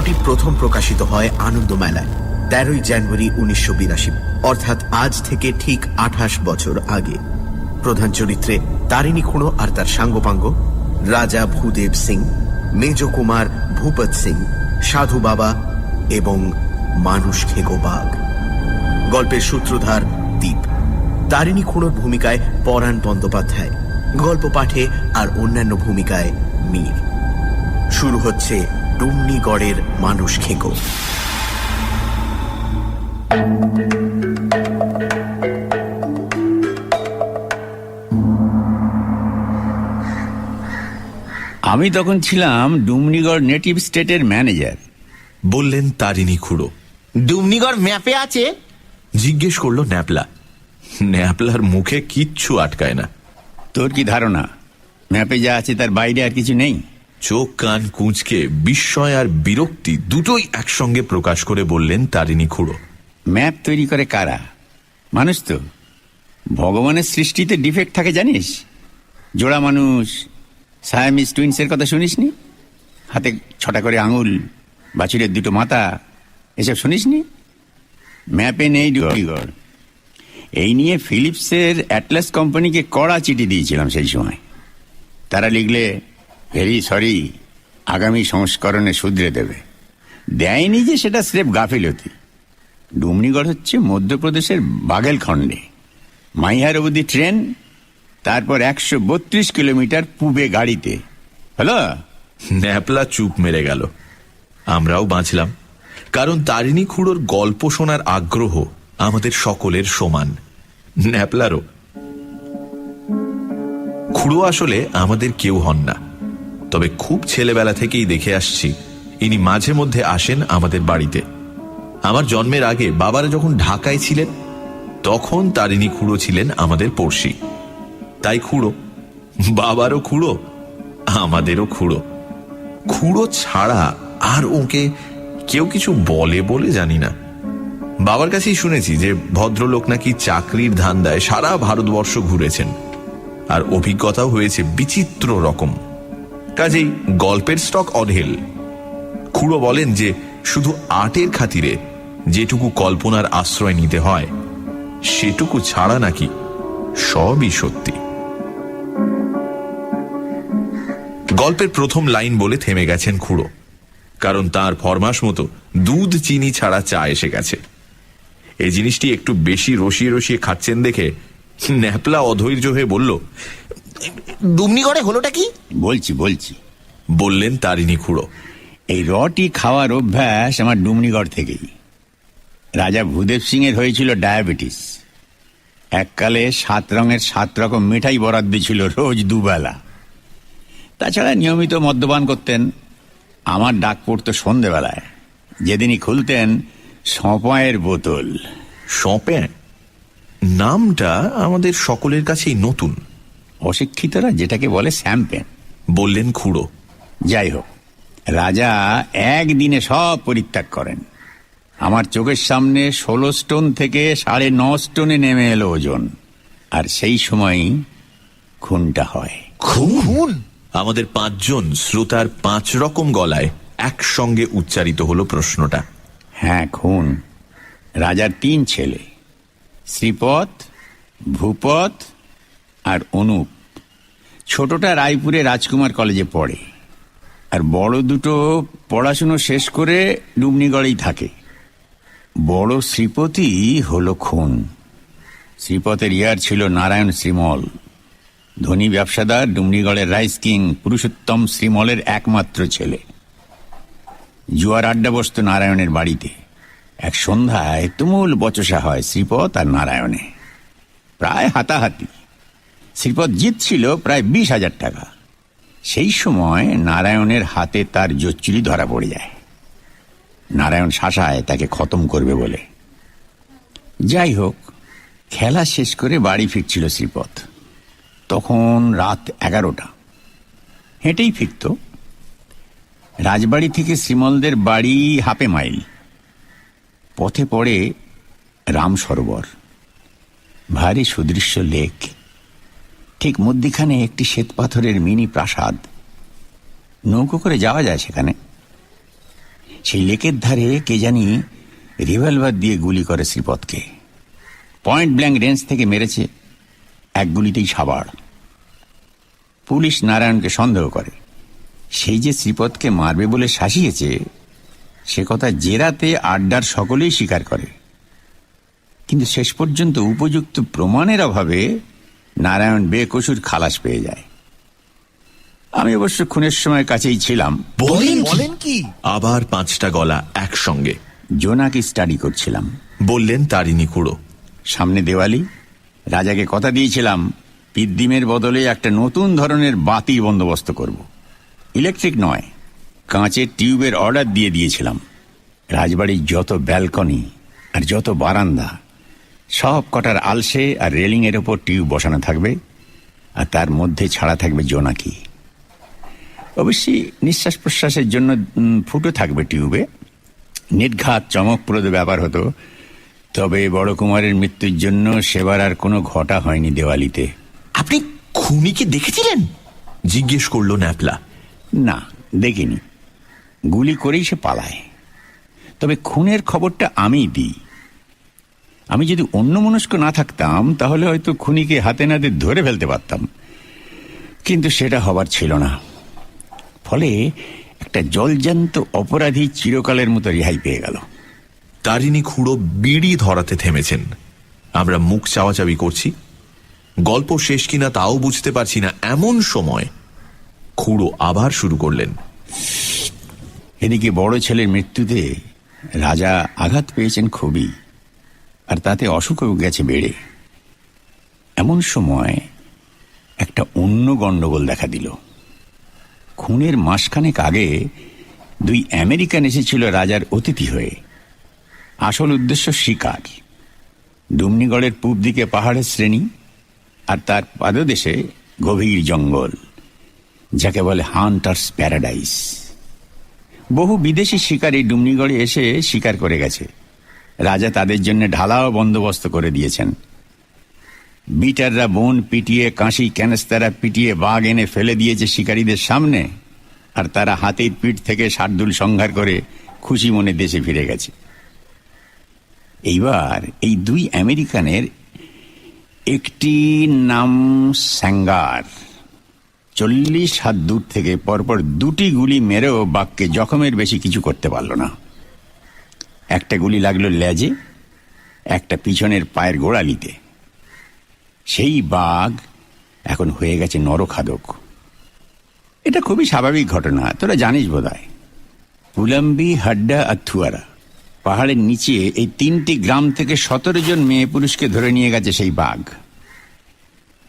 গল্পটি প্রথম প্রকাশিত হয় আনন্দ মেলায় তেরোই জানুয়ারি উনিশশো বিরাশি, অর্থাৎ আজ থেকে ঠিক আঠাশ বছর আগে। প্রধান চরিত্রে তারিণী খুঁড়ো আর তার সাঙ্গপাঙ্গ, রাজা ভূদেব সিং, মেজ কুমার ভূপত সিং, সাধু বাবা এবং মানুষ খেগো বাঘ। গল্পের সূত্রধার দ্বীপ তারিণী খুঁড়োর ভূমিকায় পরাণ বন্দ্যোপাধ্যায় গল্প পাঠে আর অন্যান্য ভূমিকায় মীর। শুরু হচ্ছে ডুমনিগড়ের মানুষ খেকো আমি তখন ছিলাম ডুমনিগড় নেটিভ স্টেটের ম্যানেজার। বললেন তারিণী খুড়ো। ডুমনিগড় ম্যাপে আছে? জিজ্ঞেস করল ন্যাপলা। ন্যাপলার মুখে কিচ্ছু আটকায় না। তোর কি ধারণা? ম্যাপে যা আছে তার বাইরে আর কিছু নেই? চোখ, কান, কুঁচকে, বিস্ময় আর বিরক্তি দুটোই একসঙ্গে প্রকাশ করে বললেন তারিণী খুড়ো। ম্যাপ তৈরি করে কারা? মানুষ তো। ভগবানের সৃষ্টিতে ডিফেক্ট থাকে, জানিস? জোড়া মানুষ। সায়ামিস টুইন্সের কথা শুনিসনি? হাতে ছটা করে আঙুল, বাছুরের দুটো মাথা, এসব শুনিসনি? ম্যাপে নেই ডুমনিগড় এই নিয়ে ফিলিপসের অ্যাটলাস কোম্পানিকে কড়া চিঠি দিয়েছিলাম সেই সময়। তারা লিখলে ভেরি সরি, আগামী সংস্করণে শুধরে দেবে। দেয়নি যে সেটা স্রেফ গাফিলতি। ডুমনিগড় হচ্ছে মধ্যপ্রদেশের বাগেলখণ্ডে মাইহার অবধি ট্রেন, তারপর একশো বত্রিশ কিলোমিটার পূবে গাড়িতে। হলো? ন্যাপলা চুপ মেরে গেল। আমরাও বাঁচলাম। কারণ তারিণী খুঁড়োর গল্প শোনার আগ্রহ আমাদের সকলের সমান। ন্যাপলারও। খুড়ো আসলে আমাদের কেউ হন না। তবে খুব ছেলেবেলা থেকেই দেখে আসছি। ইনি মাঝে মধ্যে আসেন আমাদের বাড়িতে। আমার জন্মের আগে বাবারা যখন ঢাকায় ছিলেন, তখন তারিণী খুঁড়ো ছিলেন আমাদের পড়শি। তাই খুড়ো। বাবারও খুড়ো, আমাদেরও খুড়ো। খুড়ো ছাড়া আর ওকে কেউ কিছু বলে বলে জানি না। বাবার কাছেই শুনেছি যে ভদ্রলোক নাকি চাকরির ধান্দায় সারা ভারতবর্ষ ঘুরেছেন। আর অভিজ্ঞতাও হয়েছে বিচিত্র রকম। কাজেই গল্পের স্টক অঢেল। খুড়ো বলেন যে, শুধু আর্টের খাতিরে যেটুকু কল্পনার আশ্রয় নিতে হয়, সেটুকু ছাড়া নাকি সবই সত্যি। গল্পের প্রথম লাইন বলে থেমে গেছেন খুড়ো, কারণ তার ফরমাস মতো দুধ চিনি ছাড়া চা এসে গেছে। এই জিনিসটি একটু বেশি রসিয়ে রসিয়ে খাচ্ছেন দেখে ন্যাপলা অধৈর্য হয়ে বলল ডুমনিগড়ে হলোটা কি? বলছি বলছি। বললেন তারিণী খুড়ো। এই রটি খাওয়ার অভ্যাস আমার ডুমনিগড় থেকেই। রাজা ভূদেব সিং এর হয়েছিল ডায়াবেটিস। এককালে সাত রঙের সাত রকম মিঠাই বরাদ্দ ছিল রোজ দুবেলা। তাছাড়া নিয়মিত মদ্যপান করতেন। আমার ডাক পড়তো সন্ধেবেলায়। যেদিনই খুলতেন সঁপায়ের বোতল। সঁপে নামটা আমাদের সকলের কাছেই নতুন। অশিক্ষিতরা যেটাকে বলে স্যাম্পেন বললেন খুড়ো। যাই হোক রাজা একদিনে সব পরিত্যাগ করেন। আমার চোখের সামনে ষোলো স্টোন থেকে সাড়ে ন স্টোনে নেমে এলো ওজন। আর সেই সময়ই খুনটা হয়। খুন? আমাদের পাঁচজন শ্রোতার পাঁচ রকম গলায় একসঙ্গে উচ্চারিত হলো প্রশ্নটা। হ্যাঁ খুন। রাজার তিন ছেলে। শ্রীপদ ভূপত আর অনুপ। ছোটটা রায়পুরে রাজকুমার কলেজে পড়ে। আর বড় দুটো পড়াশুনো শেষ করে ডুমনিগড়েই থাকে। বড় শ্রীপতি হলো খুন। শ্রীপথের ইয়ার ছিল নারায়ণ শ্রীমল। ধনী ব্যবসাদার ডুমনিগড়ের রাইস কিং, পুরুষোত্তম শ্রীমলের একমাত্র ছেলে। জুয়ার আড্ডা বসত নারায়ণের বাড়িতে। এক সন্ধ্যায় তুমুল বচসা হয় শ্রীপদ আর নারায়ণে। প্রায় হাতাহাতি। শ্রীপদ জিতছিল প্রায় বিশ হাজার টাকা। সেই সময় নারায়ণের হাতে তার জচ্চুরি ধরা পড়ে যায়। নারায়ণ শাসায় তাকে খতম করবে বলে। যাই হোক, খেলা শেষ করে বাড়ি ফিরছিল শ্রীপদ। তখন রাত এগারোটা। হেঁটেই ফিরত। রাজবাড়ি থেকে শ্রীমলদের বাড়ি হাপে মাইল। পথে পড়ে রাম সরোবর। ভারী সুদৃশ্য লেক। ঠিক মধ্যিখানে একটি শ্বেতপাথরের মিনি প্রাসাদ। নৌকো করে যাওয়া যায় সেখানে। সেই লেকের ধারে কে জানি রিভলভার দিয়ে গুলি করে শ্রীপদকে পয়েন্ট ব্ল্যাঙ্ক রেঞ্জ থেকে মেরেছে এক গুলিতেই সাবাড় পুলিশ নারায়ণকে সন্দেহ করে। সেই যে শ্রীপদকে মারবে বলে শাসিয়েছে সে কথা জেরাতে আড্ডার সকলেই স্বীকার করে। কিন্তু শেষ পর্যন্ত উপযুক্ত প্রমাণের অভাবে নারায়ণ বেকসুর খালাস পেয়ে যায়। আমি অবশ্য খুনের সময় কাছেই ছিলাম। বলেন বলেন কি? আবার পাঁচটা গলা একসঙ্গে। জোনাকে স্টাডি করছিলাম। বললেন তারিণী খুড়ো। সামনে দেওয়ালি রাজাকে কথা দিয়েছিলাম পিদ্দিমের বদলে একটা নতুন ধরনের বাতি বন্দোবস্ত করব। ইলেকট্রিক নয়। কাঁচের টিউবের অর্ডার দিয়ে দিয়েছিলাম। রাজবাড়ির যত ব্যালকনি আর যত বারান্দা সব কটার আলসে আর রেলিংয়ের ওপর টিউব বসানো থাকবে আর তার মধ্যে ছাড়া থাকবে জোনাকি। অবশ্যই নিঃশ্বাস প্রশ্বাসের জন্য ফুটো থাকবে টিউবে। নির্ঘাত চমকপ্রদ ব্যাপার হতো তবে বড় কুমারের মৃত্যুর জন্য সেবার আর কোনো ঘটা হয়নি দেওয়ালিতে। আপনি খুনিকে দেখেছিলেন? জিজ্ঞেস করল ন্যাপলা। না দেখিনি। গুলি করেই সে পালায়। তবে খুনের খবরটা আমিই দিই। আমি যদি অন্য মনস্ক না থাকতাম, তাহলে হয়তো খুনিকে হাতে নাতে ধরে ফেলতে পারতাম। কিন্তু সেটা হবার ছিল না। ফলে একটা জলজান্ত অপরাধী চিরকালের মতো রেহাই পেয়ে গেল। তারিণী খুড়ো বিড়ি ধরাতে থেমেছেন। আমরা মুখ চাওয়াচাবি করছি। গল্প শেষ কিনা তাও বুঝতে পারছি না। এমন সময় খুড়ো আবার শুরু করলেন। এদিকে বড় ছেলের মৃত্যুতে রাজা আঘাত পেয়েছেন খুবই, আর তাতে অসুখও গেছে বেড়ে। এমন সময় একটা অন্য গণ্ডগোল দেখা দিল। খুনের মাসখানেক আগে দুই আমেরিকান এসেছিল রাজার অতিথি হয়ে। আসল উদ্দেশ্য শিকার। ডুমনিগড়ের পূব দিকে পাহাড়ের শ্রেণি, আর তার পাদদেশে গভীর জঙ্গল, যাকে বলে হান্টার্স প্যারাডাইস। বহু বিদেশি শিকারী ডুমনিগড়ে এসে শিকার করে গেছে। রাজা তাদের জন্য ঢালাও বন্দোবস্ত করে দিয়েছেন। বিটাররা বন পিটিয়ে কাঁশি ক্যানেস্তারা পিটিয়ে, বাঘ এনে ফেলে দিয়েছে শিকারীদের সামনে, আর তারা হাতির পিঠ থেকে শার্দুল সংহার করে খুশি মনে দেশে ফিরে গেছে। এইবার এই দুই আমেরিকানের একটি নাম স্যাঙ্গার। চল্লিশ হাত দূর থেকে পরপর দুটি গুলি মেরেও বাঘকে জখমের বেশি কিছু করতে পারল না। একটা গুলি লাগল লেজে, একটা পিছনের পায়ের গোড়ালিতে। সেই বাঘ এখন হয়ে গেছে নরখাদক। এটা খুবই স্বাভাবিক ঘটনা, তোরা জানিস বোধহয়। পুলাম্বি হাড্ডা আর থুয়ারা পাহাড়ের নিচে এই তিনটি গ্রাম থেকে সতেরো জন মেয়ে পুরুষকে ধরে নিয়ে গেছে সেই বাঘ।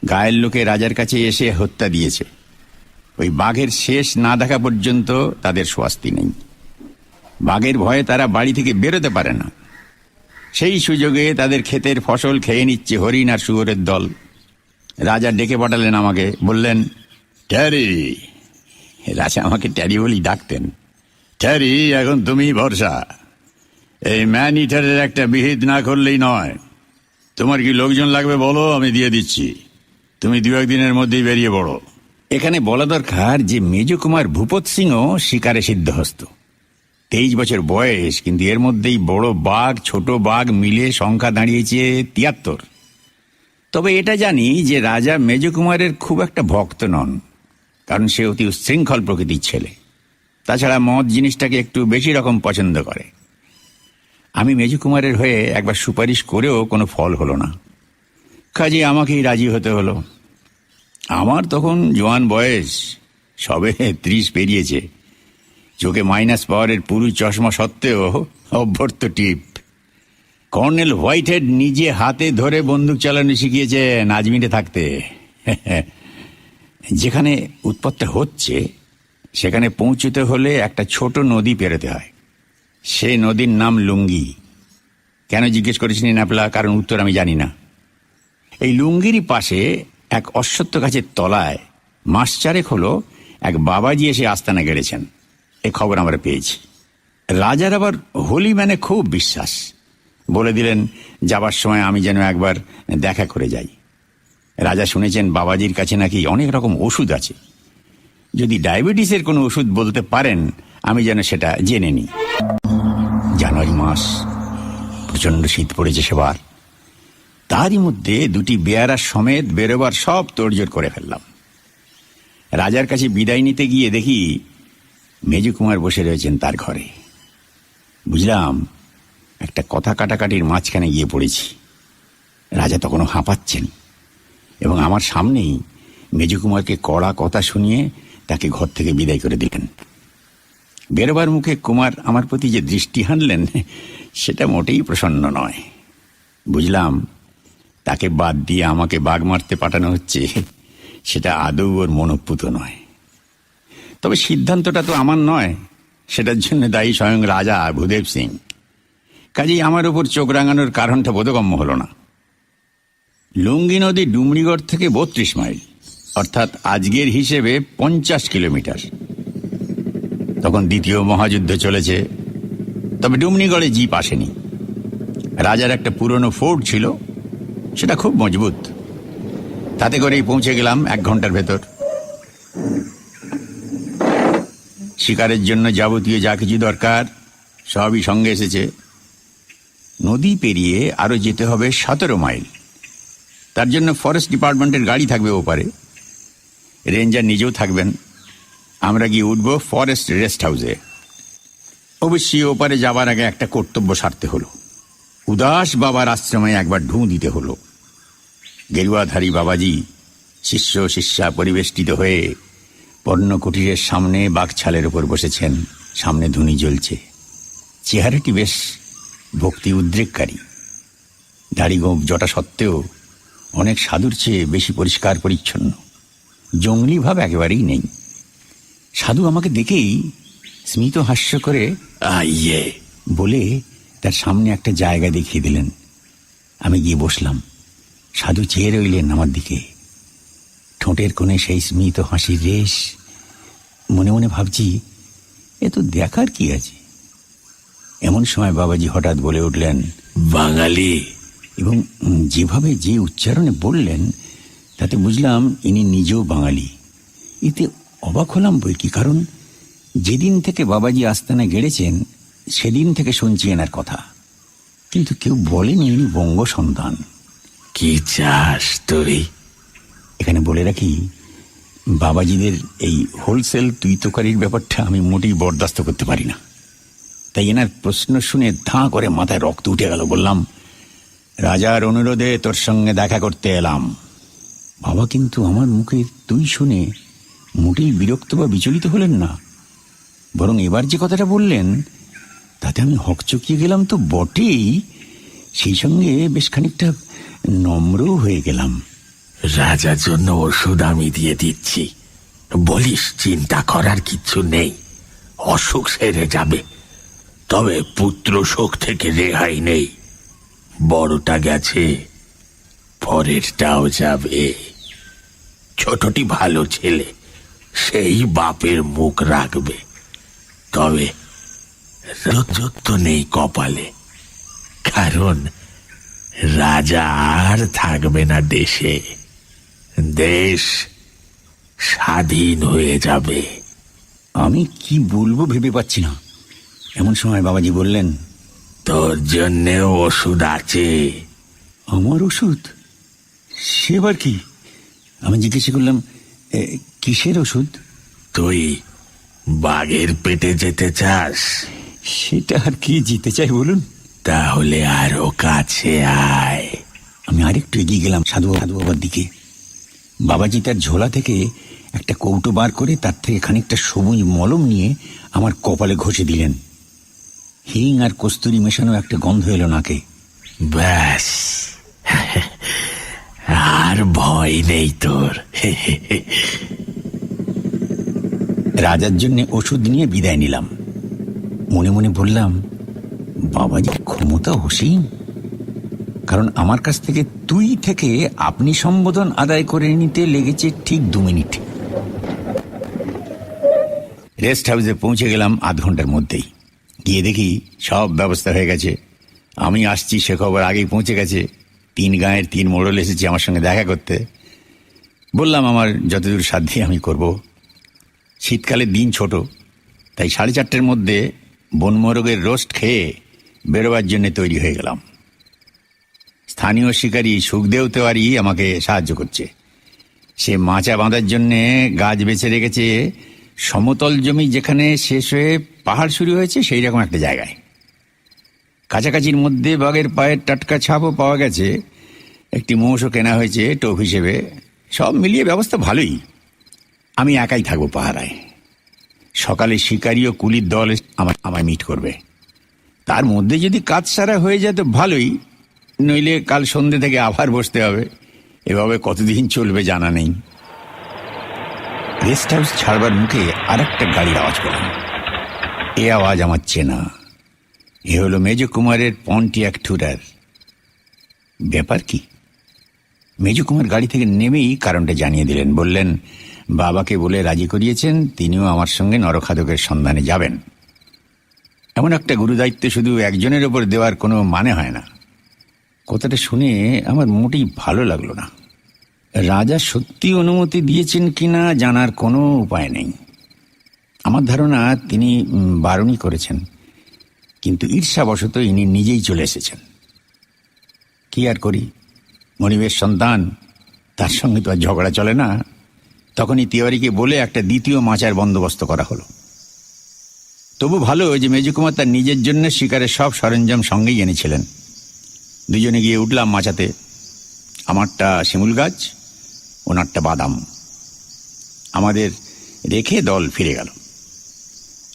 গায়ের লোকে রাজার কাছে এসে হত্যা দিয়েছে। ওই বাঘের শেষ না দেখা পর্যন্ত তাদের স্বস্তি নেই। বাঘের ভয়ে তারা বাড়ি থেকে বেরোতে পারে না। সেই সুযোগে তাদের ক্ষেতের ফসল খেয়ে নিচ্ছে হরিণ আর শুয়োরের দল। রাজা ডেকে পাঠালেন আমাকে, বললেন, ট্যারি, রাজা আমাকে ট্যারি বলেই ডাকতেন। ট্যারি, এখন তুমি ভরসা। এই ম্যান ইটারের একটা বিহিত না করলেই নয়। তোমার কি লোকজন লাগবে বলো? আমি দিয়ে দিচ্ছি। তুমি দু একদিনের মধ্যেই বেরিয়ে পড়ো। এখানে বলা দরকার যে মেজ কুমার ভূপত সিংও শিকারে সিদ্ধহস্ত। তেইশ বছর বয়স, কিন্তু এর মধ্যেই বড় বাঘ, ছোট বাঘ মিলে সংখ্যা দাঁড়িয়েছে তিয়াত্তর। তবে এটা জানি যে রাজা মেজ কুমারের খুব একটা ভক্ত নন, কারণ সে অতি উচ্ছৃঙ্খল প্রকৃতির ছেলে। তাছাড়া মদ জিনিসটাকে একটু বেশি রকম পছন্দ করে। আমি মেজু কুমারের হয়ে একবার সুপারিশ করেও কোনো ফল হলো না। কাজে আমাকেই রাজি হতে হলো। আমার তখন জোয়ান বয়স। সবে ত্রিশ পেরিয়েছে। চোখে মাইনাস পাওয়ারের পুরু চশমা সত্ত্বেও অভ্যর্থ টিপ। কর্নেল হোয়াইটহেড নিজে হাতে ধরে বন্দুক চালানো শিখিয়েছে নাজমিনে থাকতে। যেখানে উৎপত্তি হচ্ছে, সেখানে পৌঁছতে হলে একটা ছোট নদী পেরোতে হয়। সে নদীর নাম লুঙ্গি। কেন জিজ্ঞেস করেছিলেন আপলা কারণ উত্তর আমি জানি না। এই লুঙ্গিরই পাশে এক অশ্বত্থ গাছের তলায় মাস চারেক হলো এক বাবাজি এসে আস্তানা গেড়েছেন। এ খবর আমরা পেয়েছি। রাজার আবার হোলি ম্যানে খুব বিশ্বাস। বলে দিলেন, যাবার সময় আমি যেন একবার দেখা করে যাই। রাজা শুনেছেন বাবাজির কাছে নাকি অনেক রকম ওষুধ আছে। যদি ডায়াবেটিসের কোনো ওষুধ বলতে পারেন, আমি যেন সেটা জেনে নিই। জানুয়ারি মাস, প্রচণ্ড শীত পড়েছে সেবার। তারই মধ্যে দুটি বেয়ারা সমেত বেরোবার সব তোড়জোড় করে ফেললাম। রাজার কাছে বিদায় নিতে গিয়ে দেখি মেজুকুমার বসে রয়েছেন তার ঘরে। বুঝলাম, একটা কথা কাটাকাটির মাঝখানে গিয়ে পড়েছি। রাজা তখনও হাঁপাচ্ছেন এবং আমার সামনেই মেজুকুমারকে কড়া কথা শুনিয়ে তাকে ঘর থেকে বিদায় করে দিলেন। বেরোবার মুখে কুমার আমার প্রতি যে দৃষ্টি হানলেন সেটা মোটেই প্রসন্ন নয়। বুঝলাম তাকে বাদ দিয়ে আমাকে বাঘ মারতে পাঠানো হচ্ছে, সেটা আদৌ ওর মনোপুত নয়। তবে সিদ্ধান্তটা তো আমার নয়, সেটার জন্য দায়ী স্বয়ং রাজা ভূদেব সিং। কাজেই আমার ওপর চোখ রাঙানোর কারণটা বোধগম্য হলো না। লুঙ্গি নদী ডুমরিগড় থেকে বত্রিশ মাইল, অর্থাৎ আজকের হিসেবে পঞ্চাশ কিলোমিটার। তখন দ্বিতীয় মহাযুদ্ধ চলেছে, তবে ডুমনিগড়ে জিপ আসেনি। রাজার একটা পুরনো ফোর্ট ছিল সেটা খুব মজবুত। তাতে করেই পৌঁছে গেলাম এক ঘণ্টার ভেতর। শিকারের জন্য যাবতীয় যা কিছু দরকার সবই সঙ্গে এসেছে। নদী পেরিয়ে আরও যেতে হবে সতেরো মাইল। তার জন্য ফরেস্ট ডিপার্টমেন্টের গাড়ি থাকবে ওপারে। রেঞ্জার নিজেও থাকবেন। আমরা গিয়ে উঠব ফরেস্ট রেস্ট হাউসে। অবশ্যই ওপারে যাবার আগে একটা কর্তব্য সারতে হলো। উদাস বাবার আশ্রমে একবার ঢুঁ দিতে হলো। গেরুয়াধারী বাবাজি শিষ্য শিষ্যা পরিবেষ্টিত হয়ে পর্ণকুটিরের সামনে বাঘছালের ওপর বসেছেন। সামনে ধুনি জ্বলছে। চেহারাটি বেশ ভক্তি উদ্রেককারী। দাড়ি গোপ জটা সত্ত্বেও অনেক সাধুর চেয়ে বেশি পরিষ্কার পরিচ্ছন্ন। জঙ্গলি ভাব একেবারেই নেই। সাধু আমাকে দেখেই স্মিত হাস্য করে আইয়ে বলে তার সামনে একটা জায়গা দেখিয়ে দিলেন। আমি গিয়ে বসলাম। সাধু চেয়ে রইলেন আমার দিকে। ঠোঁটের কোণে সেই স্মিত হাসির রেশ। মনে মনে ভাবছি এ তো দেখার কি আছে? এমন সময় বাবাজি হঠাৎ বলে উঠলেন বাঙালি। এবং যেভাবে যে উচ্চারণে বললেন তাতে বুঝলাম ইনি নিজেও বাঙালি। এতে অবাক হলাম বই কি কারণ যেদিন থেকে বাবাজি আস্তানা গেড়েছেন সেদিন থেকে শুনছি এনার কথা। কিন্তু কেউ বলেনি ইনি বঙ্গ সন্তান। কি চাস তুই? এখানে বলে রাখি বাবাজিদের এই হোলসেল তুইতকারীর ব্যাপারটা আমি মোটেই বরদাস্ত করতে পারি না। তাই এনার প্রশ্ন শুনে ধাঁ করে মাথায় রক্ত উঠে গেল বললাম রাজার অনুরোধে তোর সঙ্গে দেখা করতে এলাম। বাবা কিন্তু আমার মুখে তুই শুনে মোটেই বিরক্ত বা বিচলিত হলেন না। বরং এবার যে কথাটা বললেন তাতে আমি হকচকিয়ে গেলাম তো বটেই। সেই সঙ্গে বেশ খানিকটা নম্রও হয়ে গেলাম। রাজার জন্য ওষুধ আমি দিয়ে দিচ্ছি। বলিস চিন্তা করার কিচ্ছু নেই। অসুখ সেরে যাবে। তবে পুত্র শোক থেকে রেহাই নেই। বড়টা গেছে, পরেরটাও যাবে। ছোটটি ভালো ছেলে, সেই বাপের মুখ রাখবে। তবে রজত তো নেই কপালে। কারণ রাজা আর থাকবে না দেশে। দেশ স্বাধীন হয়ে যাবে। আমি কি বলব ভেবে পাচ্ছি না। এমন সময় বাবাজি বললেন তোর জন্য ওষুধ আছে। আমার ওষুধ? সেবার কি? আমি জিজ্ঞেস করলাম "এ, কিসের ওষুধ? তুই বাঘের পেটে যেতে চাস? সেটা আর কি জিতে চাই বলুন? তাহলে আরও কাছে আয়। আমি আরেকটু এগিয়ে গেলাম সাধু সাধু বাবার দিকে। বাবাজি তার ঝোলা থেকে একটা কৌটো বার করে তার থেকে খানিকটা সবুজ মলম নিয়ে আমার কপালে ঘষে দিলেন। হিং আর কস্তুরি মেশানো একটা গন্ধ এলো নাকে। ব্যাস। আর ভয় নেই তোর। রাজার জন্য ওষুধ নিয়ে বিদায় নিলাম। মনে মনে বললাম বাবাজির ক্ষমতা অসীম। কারণ আমার কাছ থেকে তুই থেকে আপনি সম্বোধন আদায় করে নিতে লেগেছে ঠিক দু মিনিট। রেস্ট হাউসে পৌঁছে গেলাম আধ ঘণ্টার মধ্যেই। গিয়ে দেখি সব ব্যবস্থা হয়ে গেছে। আমি আসছি, সে খবর আগেই পৌঁছে গেছে। তিন গাঁয়ের তিন মোড়ল এসেছে আমার সঙ্গে দেখা করতে। বললাম, আমার যতদূর সাধ্যে আমি করব। শীতকালে দিন ছোট, তাই সাড়ে চারটের মধ্যে বনমোরগের রোস্ট খেয়ে বেরোবার জন্য তৈরি হয়ে গেলাম। স্থানীয় শিকারী সুখদেও তেওয়ারি আমাকে সাহায্য করছে। সে মাচা বাঁধার জন্যে গাছ বেছে রেখেছে। সমতল জমি যেখানে শেষ হয়ে পাহাড় শুরু হয়েছে, সেই রকম একটা জায়গায়। কাছাকাছির মধ্যে বাঘের পায়ের টাটকা ছাপও পাওয়া গেছে। একটি মোষও কেনা হয়েছে টোপ হিসেবে। সব মিলিয়ে ব্যবস্থা ভালোই। আমি একাই থাকব পাহারায়। সকালে শিকারি ও কুলির দল আমায় আমায় মিট করবে। তার মধ্যে যদি কাজ সারা হয়ে যায় তো ভালোই, নইলে কাল সন্ধ্যে থেকে আবার বসতে হবে। এভাবে কতদিন চলবে জানা নেই। রেস্ট হাউস ছাড়বার মুখে আর একটা গাড়ির আওয়াজ পেলাম। এ আওয়াজ আমার চেনা। এ হলো মেজ কুমারের পন্টি পন্টিয়াক টুরার ব্যাপার কি? মেজ কুমার গাড়ি থেকে নেমেই কারণটা জানিয়ে দিলেন। বললেন বাবাকে বলে রাজি করিয়েছেন, তিনিও আমার সঙ্গে নরখাদকের সন্ধানে যাবেন। এমন একটা গুরুদায়িত্ব শুধু একজনের ওপর দেওয়ার কোনো মানে হয় না। কথাটা শুনে আমার মোটেই ভালো লাগল না। রাজা সত্যি অনুমতি দিয়েছেন কিনা জানার কোনো উপায় নেই। আমার ধারণা তিনি বারণই করেছেন, কিন্তু ঈর্ষাবশত ইনি নিজেই চলে এসেছেন। কি আর করি? মনিবের সন্তান, তার সঙ্গে তো আর ঝগড়া চলে না। তখনই তিওয়ারিকে বলে একটা দ্বিতীয় মাচার বন্দোবস্ত করা হলো। তবু ভালো যে মেজুকুমার তার নিজের জন্য শিকারের সব সরঞ্জাম সঙ্গেই এনেছিলেন। দুজনে গিয়ে উঠলাম মাচাতে। আমারটা শিমুল গাছ, ওনারটা বাদাম। আমাদের রেখে দল ফিরে গেল।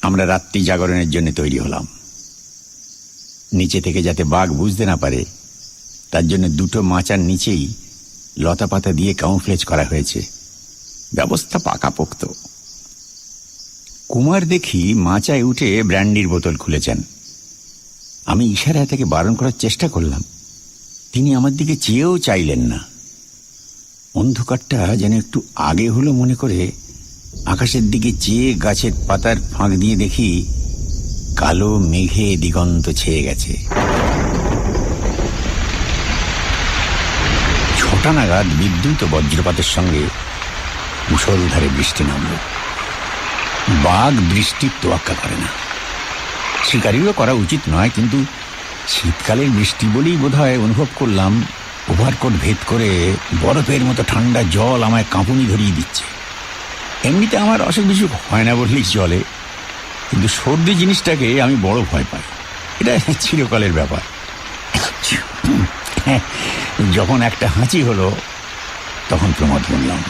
আমরা রাত্রি জাগরণের জন্য তৈরি হলাম। নিচে থেকে যাতে বাঘ বুঝতে না পারে, তার জন্য দুটো মাচার নিচেই লতা পাতা দিয়ে কাউন্ফ্লেজ করা হয়েছে। ব্যবস্থা পাকাপোক্ত কুমার দেখি মাচায় উঠে ব্র্যান্ডির বোতল খুলেছেন। আমি ইশারায় তাকে বারণ করার চেষ্টা করলাম। তিনি আমার দিকে চেয়েও চাইলেন না। অন্ধকারটা যেন একটু আগে হলো মনে করে আকাশের দিকে চেয়ে গাছের পাতার ফাঁক দিয়ে দেখি কালো মেঘে দিগন্ত ছেয়ে গেছে। ছটা নাগাদ বিদ্যুৎ বজ্রপাতের সঙ্গে মুসলধারে বৃষ্টি নামল। বাঘ বৃষ্টির তোয়াক্কা করে না। শিকারিরও করা উচিত নয়, কিন্তু শীতকালের বৃষ্টি বলেই বোধহয় অনুভব করলাম, ওভারকোট ভেদ করে বরফের মতো ঠান্ডা জল আমায় কাঁপুনি ধরিয়ে দিচ্ছে। এমনিতে আমার অসুখ বিসুখ হয় না বললেই চলে, কিন্তু সর্দি জিনিসটাকে আমি বড় ভয় পাই। এটা চিরকালের ব্যাপার। যখন একটা হাঁচি হলো, তখন প্রমাদ বললাম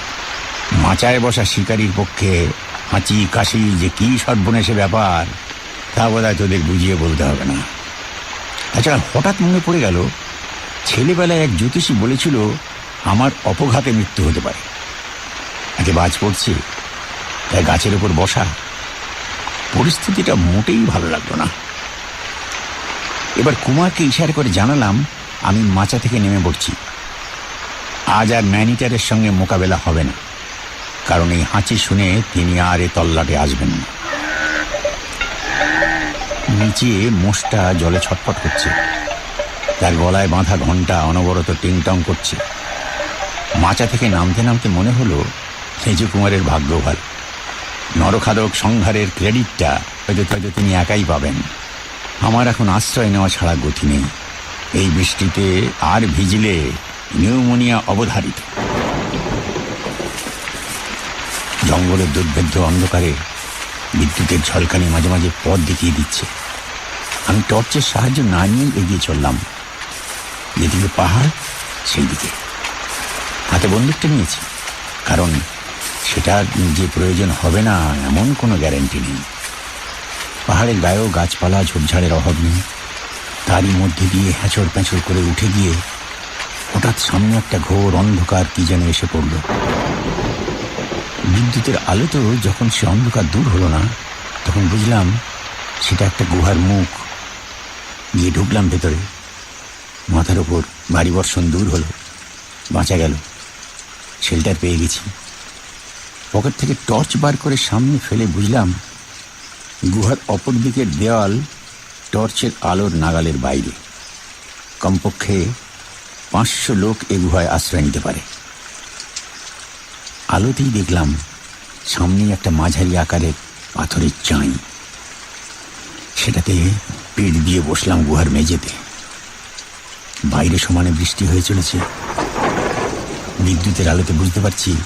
মাচায় বসা শিকারির পক্ষে হাঁচি কাশি যে কি সর্বনেশে ব্যাপার, তা বোধ হয় তোদের বুঝিয়ে বলতে হবে না। তাছাড়া হঠাৎ মনে পড়ে গেল, ছেলেবেলায় এক জ্যোতিষী বলেছিল, আমার অপঘাতে মৃত্যু হতে পারে। একে বাজ পড়ছে, তাই গাছের ওপর বসা, পরিস্থিতিটা মোটেই ভালো লাগল না। এবার কুমারকে ইশারা করে জানালাম, আমি মাচা থেকে নেমে পড়ছি। আজ আর ম্যানিটারের সঙ্গে মোকাবেলা হবে না। কারণ এই হাঁচি শুনে তিনি আর এ তল্লাটে আসবেন না। নিচে মোষটা জলে ছটফট করছে। তার গলায় বাঁধা ঘণ্টা অনবরত টিংটং করছে। মাচা থেকে নামতে নামতে মনে হলো সেজু কুমারের ভাগ্য ভালো। নরখাদক সংহারের ক্রেডিটটা হয়তো হয়তো তিনি একাই পাবেন। আমার এখন আশ্রয় নেওয়া ছাড়া গতি নেই। এই বৃষ্টিতে আর ভিজলে নিউমোনিয়া অবধারিত। জঙ্গলের দুর্ভেদ্য অন্ধকারে বিদ্যুতের ঝলকানি মাঝে মাঝে পথ দেখিয়ে দিচ্ছে। আমি টর্চের সাহায্য না নিয়ে এগিয়ে চললাম। যেদিকে পাহাড় সেই দিকে হাতে বন্দুকটা নিয়েছি, কারণ সেটার যে প্রয়োজন হবে না, এমন কোনো গ্যারেন্টি নেই। পাহাড়ের গায়েও গাছপালা, ঝোপঝাড়ের অভাব নেই। তারই মধ্যে দিয়ে হ্যাঁচড় প্যাঁচড় করে উঠে গিয়ে হঠাৎ সামনে একটা ঘোর অন্ধকার কি যেন এসে পড়ল। বিদ্যুতের আলোতেও যখন সে অন্ধকার দূর হলো না, তখন বুঝলাম সেটা একটা গুহার মুখ। গিয়ে ঢুকলাম ভেতরে। মাথার ওপর ভারী বর্ষণ দূর হলো। বাঁচা গেল। শেল্টার পেয়ে গেছি। পকেট থেকে টর্চ বার করে সামনে ফেলে বুঝলাম গুহার অপর দিকের দেওয়াল টর্চের আলোর নাগালের বাইরে। কমপক্ষে পাঁচশো লোক এ গুহায় আশ্রয় নিতে পারে। আলোতেই দেখলাম সামনেই একটা মাঝারি আকারের পাথরের চাঁই। সেটাতে পেট দিয়ে বসলাম গুহার মেঝেতে। বাইরে সমানে বৃষ্টি হয়ে চলেছে। বিদ্যুতের আলোতে বুঝতে পারছি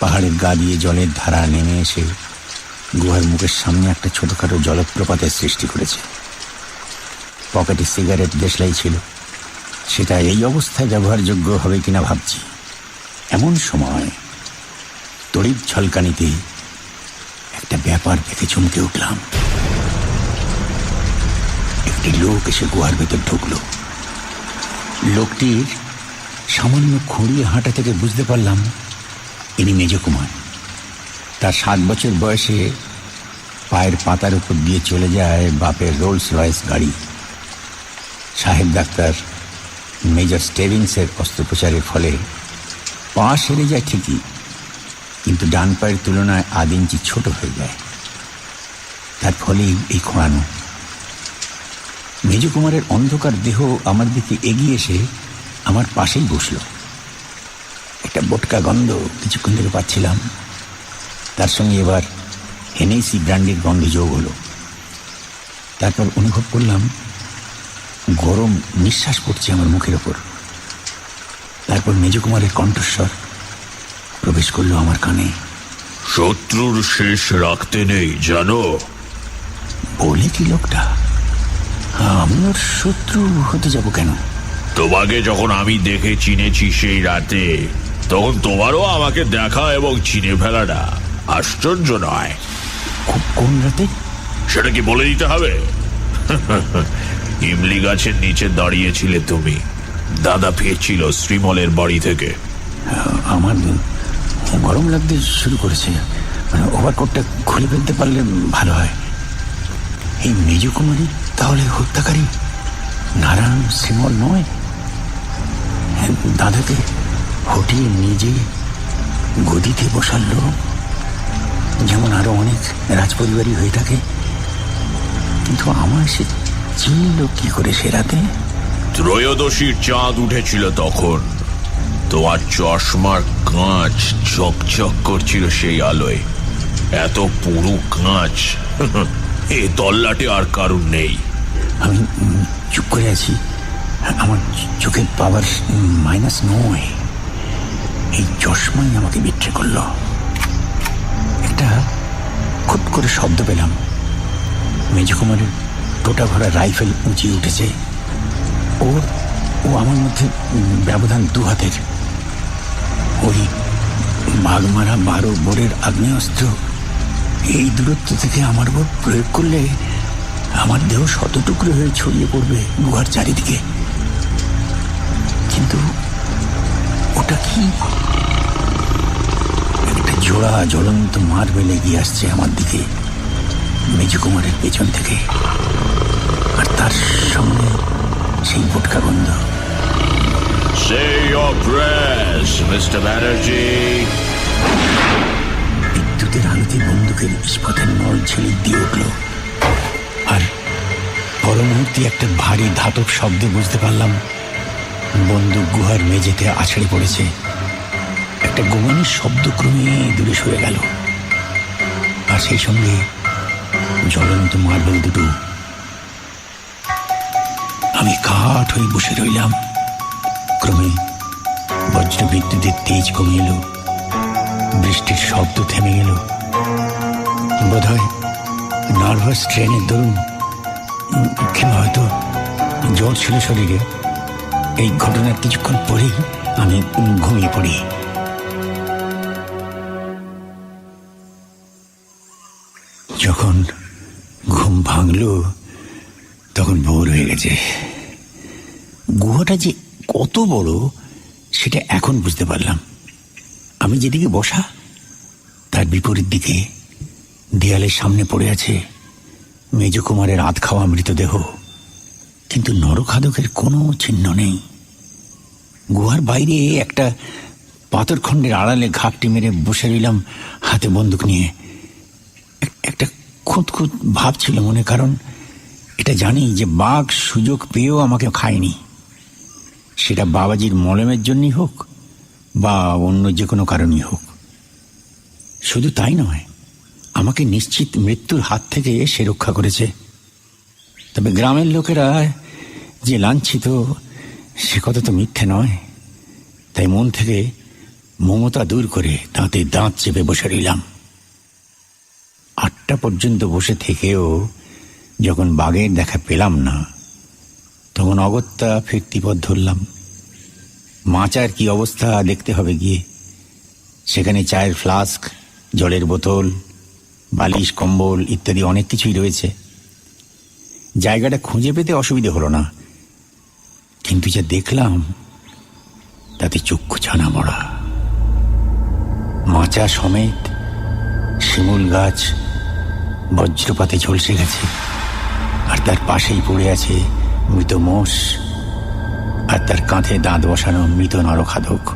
পাহাড়ের গা দিয়ে জলের ধারা নেমে এসে গুহার মুখের সামনে একটা ছোটখাটো জলপ্রপাতের সৃষ্টি করেছে। পকেটে সিগারেট দেশলাই ছিল। সেটা এই অবস্থায় ব্যবহারযোগ্য হবে কিনা ভাবছি। এমন সময় তড়িৎ ঝলকানিতে একটা ব্যাপার দেখে চমকে উঠলাম। একটি লোক এসে গুহার ভেতর ঢুকলো। লোকটির সামান্য খুঁড়িয়ে হাঁটা থেকে বুঝতে পারলাম, ইনি মেজকুমার। তার সাত বছর বয়সে পায়ের পাতার উপর দিয়ে চলে যায় বাপের রোলস রয়েস গাড়ি। সাহেব ডাক্তার মেজর স্টেভিংসের অস্ত্রোপচারের ফলে পা সেরে যায় ঠিকই। কিন্তু ডান পায়ের তুলনায় আধ ইঞ্চি ছোট হয়ে যায়। তার ফলেই এই খোঁড়ানো। মেজকুমারের অন্ধকার দেহ আমার দিকে এগিয়ে এসে আমার পাশেই বসল। একটা বোটকা গন্ধ কিছুক্ষণ ধরে পাচ্ছিলাম। তার সঙ্গে এবার হেনেসি ব্র্যান্ডের গন্ধ যোগ হলো। তারপর অনুভব করলাম, গরম নিঃশ্বাস পড়ছে আমার মুখের ওপর। তারপর মেজকুমারের কণ্ঠস্বর। প্রবেশ করল আমার কানে। শত্রুর শেষ রাখতে নেই জানো? বলে কি লোকটা? আমি ওর শত্রু হতে যাব কেন? তোমাকে যখন আমি দেখে চিনেছি সেই রাতে তখন তোমারও আমাকে দেখা এবং চিনে ফেলাটা আশ্চর্য নয়। কোন রাতে? সেটা কি বলে দিতে হবে? ইমলি গাছের নিচে দাঁড়িয়েছিলে তুমি। দাদা ফিরছিল শ্রীমলের বাড়ি থেকে। আমার গরম লাগতে শুরু করেছে। মানে ওভারকোটটা খুলে ফেলতে পারলে ভালো হয়। এই মেজু কুমারী তাহলে হত্যাকারী নারায়ণ শ্রীমল নয়? দাদাকে হটিয়ে নিজে গদিতে বসার লোক। যেমন আরও অনেক রাজপরিবারই হয়ে থাকে। কিন্তু আমার সে চিনল কি করে সে রাতে? ত্রয়োদশীর চাঁদ উঠেছিল তখন। তোমার চশমার কাঁচ চকচক করছিল সেই আলোয়। এত পুরু কাঁচ। এ তল্লাটে আর কারণ নেই। আমি চুপ করে আছি। আমার চোখের পাওয়ার মাইনাস নয়। এই চশমাই আমাকে বিট্রে করল। একটা খুট করে শব্দ পেলাম। মেজকুমারের টোটা ভরা রাইফেল উঁচিয়ে উঠেছে। ওর, ও আমার মধ্যে ব্যবধান দু হাতের। ওই বাঘমারা বারো বোরের আগ্নেয়াস্ত্র এই দূরত্ব থেকে আমার উপর প্রয়োগ করলে আমার দেহ শতটুকরো হয়ে ছড়িয়ে পড়বে গুহার চারিদিকে। কিন্তু ওটা কি? একটা জোড়া জ্বলন্ত মার্বেল এগিয়ে আসছে আমার দিকে মেজকুমারের পেছন থেকে। আর তার সঙ্গে সেই বোটকা গন্ধ। Say your prayers, Mr. Banerjee. বিদ্যুতের আলোতে বন্দুকের ইস্পাতের নল ছেলে দিয়ে উঠল আর পর একটা ভারী ধাতব শব্দে বুঝতে পারলাম বন্দুক গুহার মেঝেতে আছড়ে পড়েছে একটা গোমানির শব্দ ক্রমে দূরে সরে গেল আর সেই সঙ্গে জ্বলন্ত মার্বেল দুটো আমি কাঠ হয়ে বসে রইলাম ক্রমে বজ্র বিদ্যুতের তেজ কমে এলো। বৃষ্টির শব্দ থেমে গেল বোধ হয় নার্ভাস ট্রেনের দরুন কিংবা হয়তো জ্বর ছিল শরীরে এই ঘটনার কিছুক্ষণ পরেই আমি ঘুমিয়ে পড়ি যখন ঘুম ভাঙল তখন ভোর হয়ে গেছে গুহাটা যে কত বড়, সেটা এখন বুঝতে পারলাম। আমি যেদিকে বসা, তার বিপরীত দিকে দেয়ালের সামনে পড়ে আছে মেজকুমারের আধ খাওয়া মৃতদেহ। কিন্তু নরখাদকের কোনো চিহ্ন নেই। গুহার বাইরে একটা পাথরখণ্ডের আড়ালে ঘাপটি মেরে বসে রইলাম হাতে বন্দুক নিয়ে। এক- একটা খুঁত খুঁত ভাব ছিল মনে, কারণ এটা জানি যে বাঘ সুযোগ পেয়েও আমাকে খায়নি। সেটা বাবাজির মলমের জন্যই হোক বা অন্য যে কোনো কারণই হোক। শুধু তাই নয়, আমাকে নিশ্চিত মৃত্যুর হাত থেকে সে রক্ষা করেছে। তবে গ্রামের লোকেরা যে লাঞ্ছিত, সে কথা তো মিথ্যে নয়। তাই মন থেকে মমতা দূর করে দাঁতে দাঁত চেপে বসে রইলাম। আটটা পর্যন্ত বসে থেকেও যখন বাঘের দেখা পেলাম না তখন অগত্যা ফিরতি পথ ধরলাম। মাচার কি অবস্থা দেখতে হবে গিয়ে। সেখানে চায়ের ফ্লাস্ক, জলের বোতল, বালিশ, কম্বল ইত্যাদি অনেক কিছুই রয়েছে। জায়গাটা খুঁজে পেতে অসুবিধে হলো না। কিন্তু যা দেখলাম, তাতে চক্ষু ছানা মরা। মাচা সমেত শিমুল গাছ বজ্রপাতে ঝলসে গেছে। আর তার পাশেই পড়ে আছে মৃত মোষ আর তার কাঁধে দাঁত বসানো মৃত নরখাদক।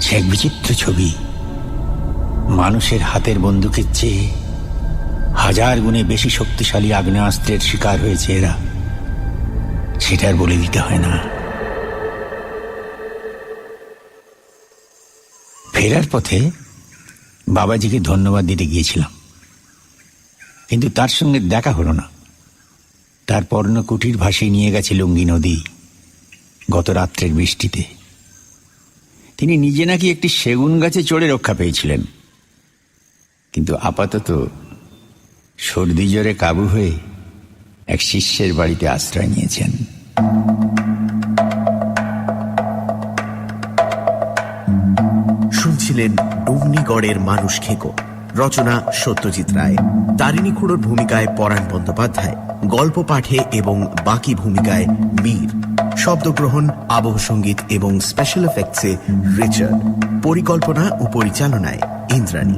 সে এক বিচিত্র ছবি। মানুষের হাতের বন্দুকের চেয়ে হাজার গুণে বেশি শক্তিশালী আগ্নেয়াস্ত্রের শিকার হয়েছে এরা। সেটা আর বলে দিতে হয় না। ফেরার পথে বাবাজিকে ধন্যবাদ দিতে গিয়েছিলাম। কিন্তু তার সঙ্গে দেখা হলো না। তার পর্ণকুটির ভাসিয়ে নিয়ে গেছে লুঙ্গি নদী গত রাত্রের বৃষ্টিতে। তিনি নিজে নাকি একটি সেগুন গাছে চড়ে রক্ষা পেয়েছিলেন। কিন্তু আপাতত সর্দি জ্বরে কাবু হয়ে এক শিষ্যের বাড়িতে আশ্রয় নিয়েছেন। শুনছিলেন ডুমনিগড়ের মানুষ খেকো। রচনা সত্যজিৎ রায়। তারিণী খুড়োর ভূমিকায় পরাণ বন্দ্যোপাধ্যায়। গল্প পাঠে এবং বাকি ভূমিকায় মীর। শব্দগ্রহণ, আবহ সংগীত এবং স্পেশাল এফেক্টসে রিচার্ড। পরিকল্পনা ও পরিচালনায় ইন্দ্রাণী।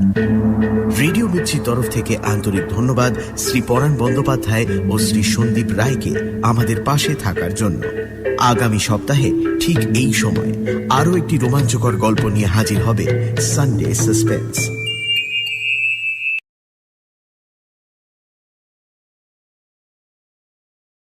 রেডিও মির্চির তরফ থেকে আন্তরিক ধন্যবাদ শ্রী পরাণ বন্দ্যোপাধ্যায় ও শ্রী সন্দীপ রায়কে আমাদের পাশে থাকার জন্য। আগামী সপ্তাহে ঠিক এই সময় আরও একটি রোমাঞ্চকর গল্প নিয়ে হাজির হবে সানডে সাসপেন্স